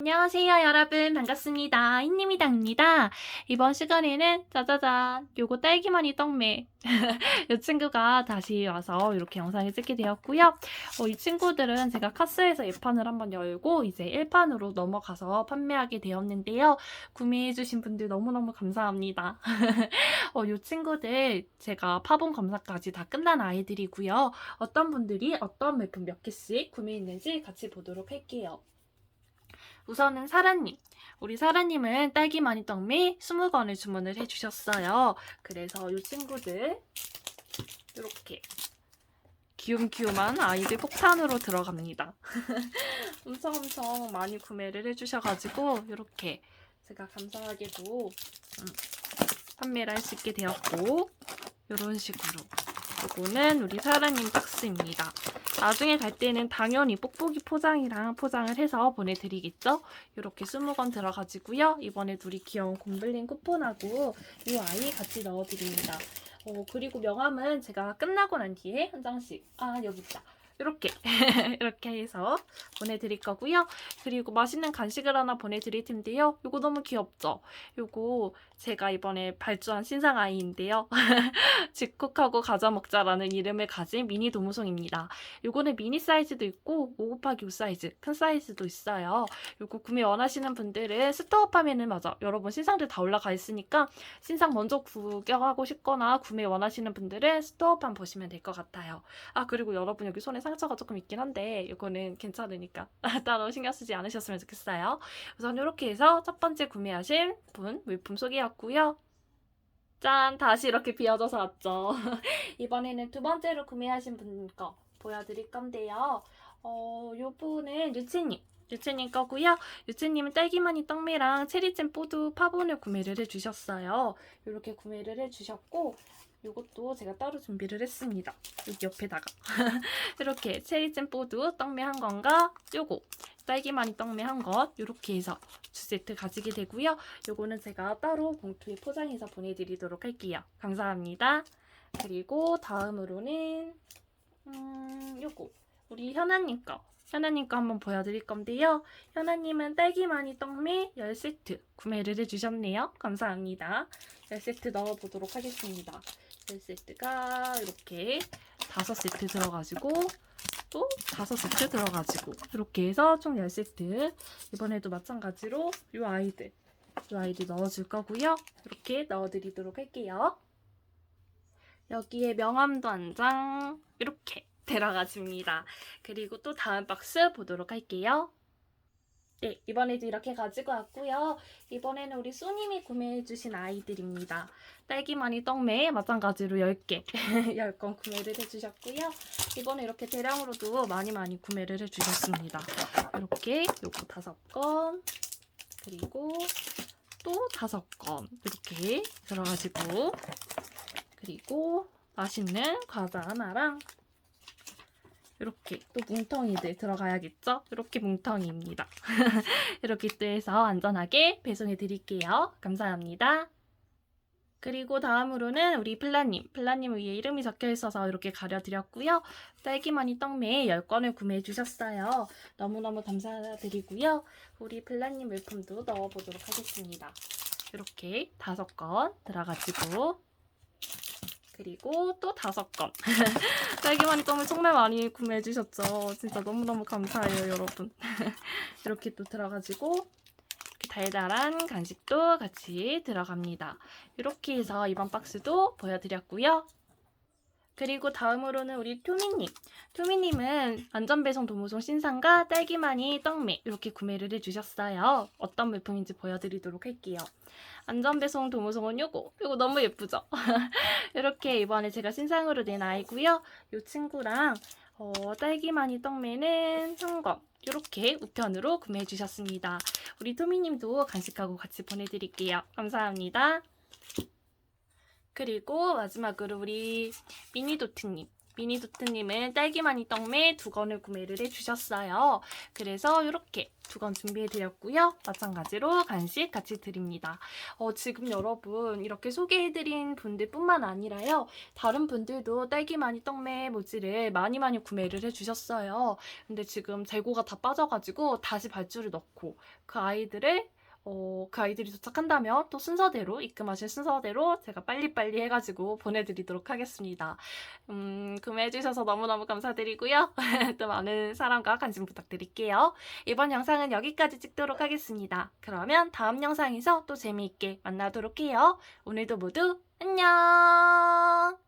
안녕하세요, 여러분. 반갑습니다. 흰님이당입니다. 이번 시간에는 짜자잔, 요거 딸기마니 떡매. 이 친구가 다시 와서 이렇게 영상을 찍게 되었고요. 어, 이 친구들은 제가 카스에서 예판을 한번 열고 이제 1판으로 넘어가서 판매하게 되었는데요. 구매해주신 분들 너무너무 감사합니다. 어, 이 친구들 제가 파본 검사까지 다 끝난 아이들이고요. 어떤 분들이 어떤 물품 몇 개씩 구매했는지 같이 보도록 할게요. 우선은 사라님. 우리 사라님은 딸기 마니 떡 미 20건을 주문을 해주셨어요. 그래서 이 친구들 이렇게 귀염귀염한 아이들 폭탄으로 들어갑니다. 엄청 엄청 많이 구매를 해주셔가지고 이렇게 제가 감사하게도 음, 판매를 할 수 있게 되었고 이런 식으로 이거는 우리 사라님 박스입니다. 나중에 갈 때는 당연히 뽁뽁이 포장이랑 포장을 해서 보내드리겠죠? 이렇게 20건 들어가지고요. 이번에 우리 귀여운 곰블린 쿠폰하고 이 아이 같이 넣어드립니다. 어, 그리고 명함은 제가 끝나고 난 뒤에 한 장씩 아 여기 있다. 이렇게 이렇게 해서 보내드릴 거고요. 그리고 맛있는 간식을 하나 보내드릴 텐데요. 이거 너무 귀엽죠? 이거 제가 이번에 발주한 신상 아이인데요. 집콕하고 가져 먹자라는 이름을 가진 미니 도무송입니다. 요거는 미니 사이즈도 있고 5 곱하기 5 사이즈 큰 사이즈도 있어요. 요거 구매 원하시는 분들은 스토어 파면은 맞아 여러분 신상들 다 올라가 있으니까 신상 먼저 구경하고 싶거나 구매 원하시는 분들은 스토어판 보시면 될 것 같아요. 아 그리고 여러분 여기 손에 상처가 조금 있긴 한데 이거는 괜찮으니까 따로 신경 쓰지 않으셨으면 좋겠어요. 우선 이렇게 해서 첫 번째 구매하신 분 물품 소개였고요. 짠! 다시 이렇게 비어져서 왔죠. 이번에는 두 번째로 구매하신 분 거 보여드릴 건데요. 어, 요 분은 유채님. 유채님 거고요. 유채님은 딸기마니 떡미랑 체리잼 뽀드 파본을 구매를 해주셨어요. 이렇게 구매를 해주셨고 이것도 제가 따로 준비를 했습니다. 여기 옆에다가 이렇게 체리잼 뽀드 떡미 한 건가 요거 딸기마니 떡미 한것 이렇게 해서 두 세트 가지게 되고요. 요거는 제가 따로 봉투에 포장해서 보내드리도록 할게요. 감사합니다. 그리고 다음으로는 음 요거 우리 현아님 거 현아님 거 한번 보여드릴 건데요. 현아님은 딸기마니 떡미 10세트 구매를 해주셨네요. 감사합니다. 10세트 넣어보도록 하겠습니다. 10세트가 이렇게 5세트 들어가지고 또 5세트 들어가지고 이렇게 해서 총 10세트 이번에도 마찬가지로 이 아이들 이 아이들 넣어줄 거고요. 이렇게 넣어드리도록 할게요. 여기에 명함도 한 장 이렇게 들어가집니다. 그리고 또 다음 박스 보도록 할게요. 네, 이번에도 이렇게 가지고 왔고요. 이번에는 우리 쏘님이 구매해주신 아이들입니다. 딸기마니 떡매 마찬가지로 10개, 10건 구매를 해주셨고요. 이번에 이렇게 대량으로도 많이 많이 구매를 해주셨습니다. 이렇게 요거 5건, 그리고 또 5건 이렇게 들어가지고 그리고 맛있는 과자 하나랑 이렇게 또 뭉텅이들 들어가야겠죠? 이렇게 뭉텅이입니다. 이렇게 또 해서 안전하게 배송해 드릴게요. 감사합니다. 그리고 다음으로는 우리 플라님. 플라님 위에 이름이 적혀 있어서 이렇게 가려드렸고요. 딸기마니 떡메 10건을 구매해 주셨어요. 너무너무 감사드리고요. 우리 플라님 물품도 넣어보도록 하겠습니다. 이렇게 5건 들어가지고 그리고 또 다섯 건. 딸기마니 떡을 정말 많이 구매해 주셨죠. 진짜 너무너무 감사해요, 여러분. 이렇게 또 들어가지고 달달한 간식도 같이 들어갑니다. 이렇게 해서 이번 박스도 보여드렸고요. 그리고 다음으로는 우리 투미님. 투미님은 안전배송 도무송 신상과 딸기마니 떡미 이렇게 구매를 해주셨어요. 어떤 물품인지 보여드리도록 할게요. 안전배송 도무송은 요거. 요거 너무 예쁘죠? 이렇게 이번에 제가 신상으로 낸 아이고요. 요 친구랑 어, 딸기마니 떡매는 한건 이렇게 우편으로 구매해 주셨습니다. 우리 토미님도 간식하고 같이 보내드릴게요. 감사합니다. 그리고 마지막으로 우리 미니도트님. 미니도트님은 딸기마니 떡메 두 건을 구매를 해주셨어요. 그래서 이렇게 두 건 준비해드렸고요. 마찬가지로 간식 같이 드립니다. 어, 지금 여러분 이렇게 소개해드린 분들뿐만 아니라요. 다른 분들도 딸기마니 떡메 모지를 많이 많이 구매를 해주셨어요. 근데 지금 재고가 다 빠져가지고 다시 발주를 넣고 그 아이들을 어, 그 아이들이 도착한다면 또 순서대로 입금하신 순서대로 제가 빨리빨리 해가지고 보내드리도록 하겠습니다. 음, 구매해주셔서 너무너무 감사드리고요. 또 많은 사랑과 관심 부탁드릴게요. 이번 영상은 여기까지 찍도록 하겠습니다. 그러면 다음 영상에서 또 재미있게 만나도록 해요. 오늘도 모두 안녕!